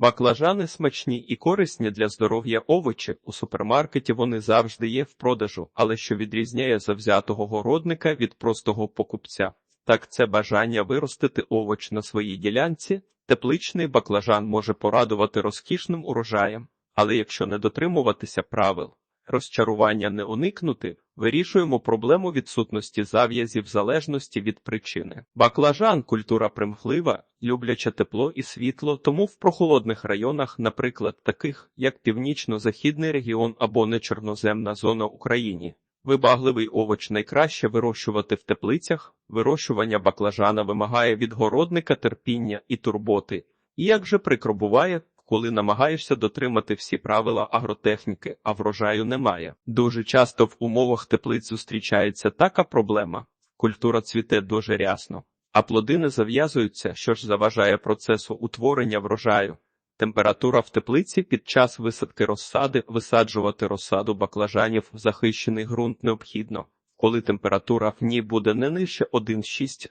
Баклажани смачні і корисні для здоров'я овочі. У супермаркеті вони завжди є в продажу, але що відрізняє завзятого городника від простого покупця, так це бажання виростити овоч на своїй ділянці. Тепличний баклажан може порадувати розкішним урожаєм, але якщо не дотримуватися правил, розчарування не уникнути, вирішуємо проблему відсутності зав'язів залежності від причини. Баклажан культура примхлива, любляча тепло і світло, тому в прохолодних районах, наприклад, таких як північно-західний регіон або нечорноземна зона Україні. Вибагливий овоч найкраще вирощувати в теплицях. Вирощування баклажана вимагає від городника терпіння і турботи. І як же прикро буває, коли намагаєшся дотримати всі правила агротехніки, а врожаю немає. Дуже часто в умовах теплиць зустрічається така проблема: культура цвіте дуже рясно, а плоди не зав'язуються, що ж заважає процесу утворення врожаю. Температура в теплиці під час висадки розсади висаджувати розсаду баклажанів в захищений ґрунт необхідно, коли температура в ній буде не нижче 1,6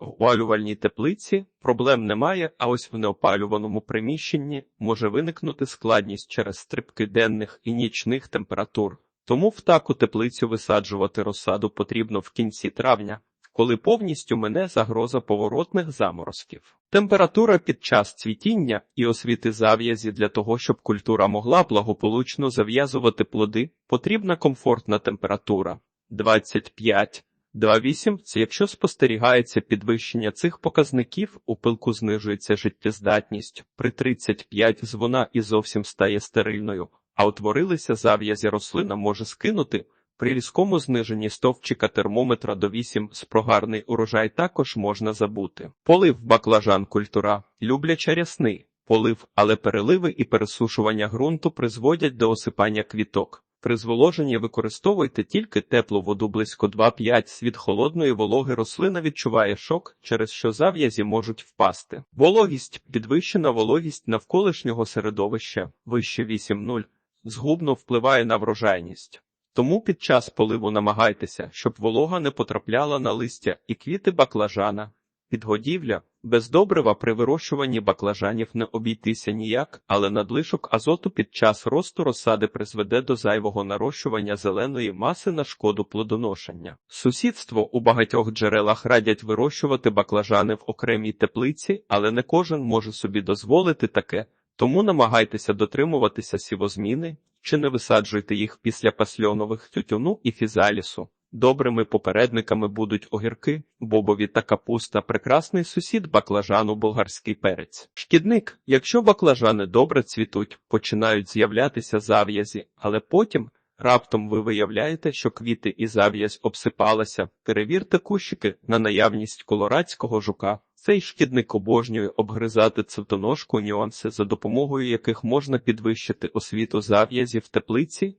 в опалювальній теплиці проблем немає, а ось в неопалюваному приміщенні може виникнути складність через стрибки денних і нічних температур. Тому в таку теплицю висаджувати розсаду потрібно в кінці травня, коли повністю мине загроза поворотних заморозків. Температура під час цвітіння і освіти зав'язі для того, щоб культура могла благополучно зав'язувати плоди, потрібна комфортна температура 25 2,8 – це якщо спостерігається підвищення цих показників, у пилку знижується життєздатність, при 35 з вона і зовсім стає стерильною, а утворилися зав'язі рослина може скинути. При різкому зниженні стовпчика термометра до 8 з прогарний урожай також можна забути. Полив баклажан культура, любляча рясний, полив, але переливи і пересушування ґрунту призводять до осипання квіток. При зволоженні використовуйте тільки теплу воду близько 2-5 від холодної вологи рослина відчуває шок, через що зав'язі можуть впасти. Вологість підвищена вологість навколишнього середовища вище 8,0 згубно впливає на врожайність. Тому під час поливу намагайтеся, щоб волога не потрапляла на листя і квіти баклажана. Підгодівля без добрива при вирощуванні баклажанів не обійтися ніяк, але надлишок азоту під час росту розсади призведе до зайвого нарощування зеленої маси на шкоду плодоношення. Сусідство у багатьох джерелах радять вирощувати баклажани в окремій теплиці, але не кожен може собі дозволити таке, тому намагайтеся дотримуватися сівозміни чи не висаджуйте їх після пасльонових тютюну і фізалісу. Добрими попередниками будуть огірки, бобові та капуста, прекрасний сусід баклажану болгарський перець. Шкідник, якщо баклажани добре цвітуть, починають з'являтися зав'язі, але потім раптом ви виявляєте, що квіти і зав'язь обсипалася. Перевірте кущики на наявність колорадського жука. Цей шкідник обожнює обгризати цвітоножку нюанси, за допомогою яких можна підвищити освіту зав'язі в теплиці.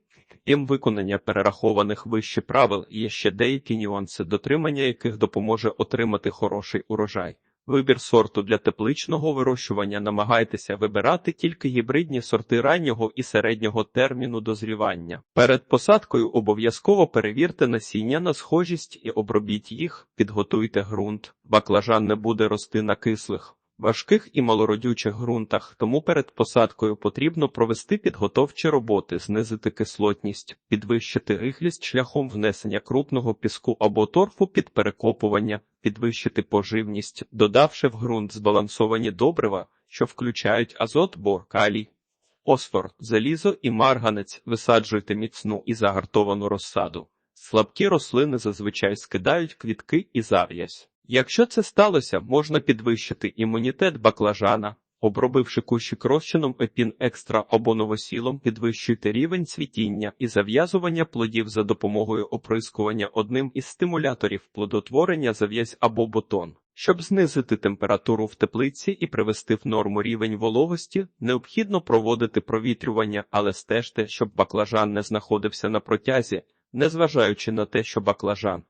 Крім виконання перерахованих вище правил, є ще деякі нюанси, дотримання яких допоможе отримати хороший урожай. Вибір сорту для тепличного вирощування намагайтеся вибирати тільки гібридні сорти раннього і середнього терміну дозрівання. Перед посадкою обов'язково перевірте насіння на схожість і обробіть їх, підготуйте ґрунт. Баклажан не буде рости на кислих, важких і малородючих ґрунтах, тому перед посадкою потрібно провести підготовчі роботи, знизити кислотність, підвищити рихлість шляхом внесення крупного піску або торфу під перекопування, підвищити поживність, додавши в ґрунт збалансовані добрива, що включають азот, бор, калій. Фосфор, залізо і марганець висаджуйте міцну і загартовану розсаду. Слабкі рослини зазвичай скидають квітки і зав'язь. Якщо це сталося, можна підвищити імунітет баклажана, обробивши кущик розчином епін екстра або новосілом, підвищуйте рівень цвітіння і зав'язування плодів за допомогою оприскування одним із стимуляторів плодотворення зав'язь або ботон. Щоб знизити температуру в теплиці і привести в норму рівень вологості, необхідно проводити провітрювання, але стежте, щоб баклажан не знаходився на протязі, незважаючи на те, що баклажан.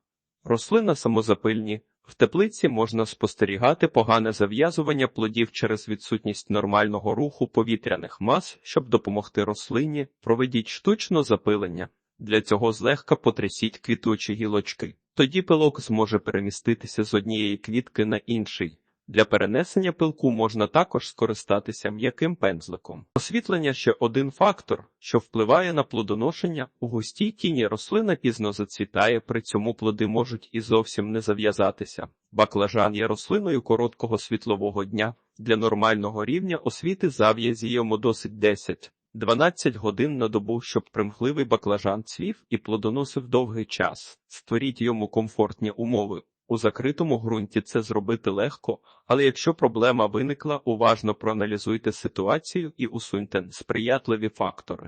Рослина самозапильні. В теплиці можна спостерігати погане зав'язування плодів через відсутність нормального руху повітряних мас, щоб допомогти рослині, проведіть штучне запилення. Для цього злегка потрясіть квітучі гілочки. Тоді пилок зможе переміститися з однієї квітки на інший. Для перенесення пилку можна також скористатися м'яким пензликом. Освітлення ще один фактор, що впливає на плодоношення. У густій тіні рослина пізно зацвітає, при цьому плоди можуть і зовсім не зав'язатися. Баклажан є рослиною короткого світлового дня. Для нормального рівня освіти зав'язі йому досить 10. 12 годин на добу, щоб примхливий баклажан цвів і плодоносив довгий час. Створіть йому комфортні умови. У закритому ґрунті це зробити легко, але якщо проблема виникла, уважно проаналізуйте ситуацію і усуньте сприятливі фактори.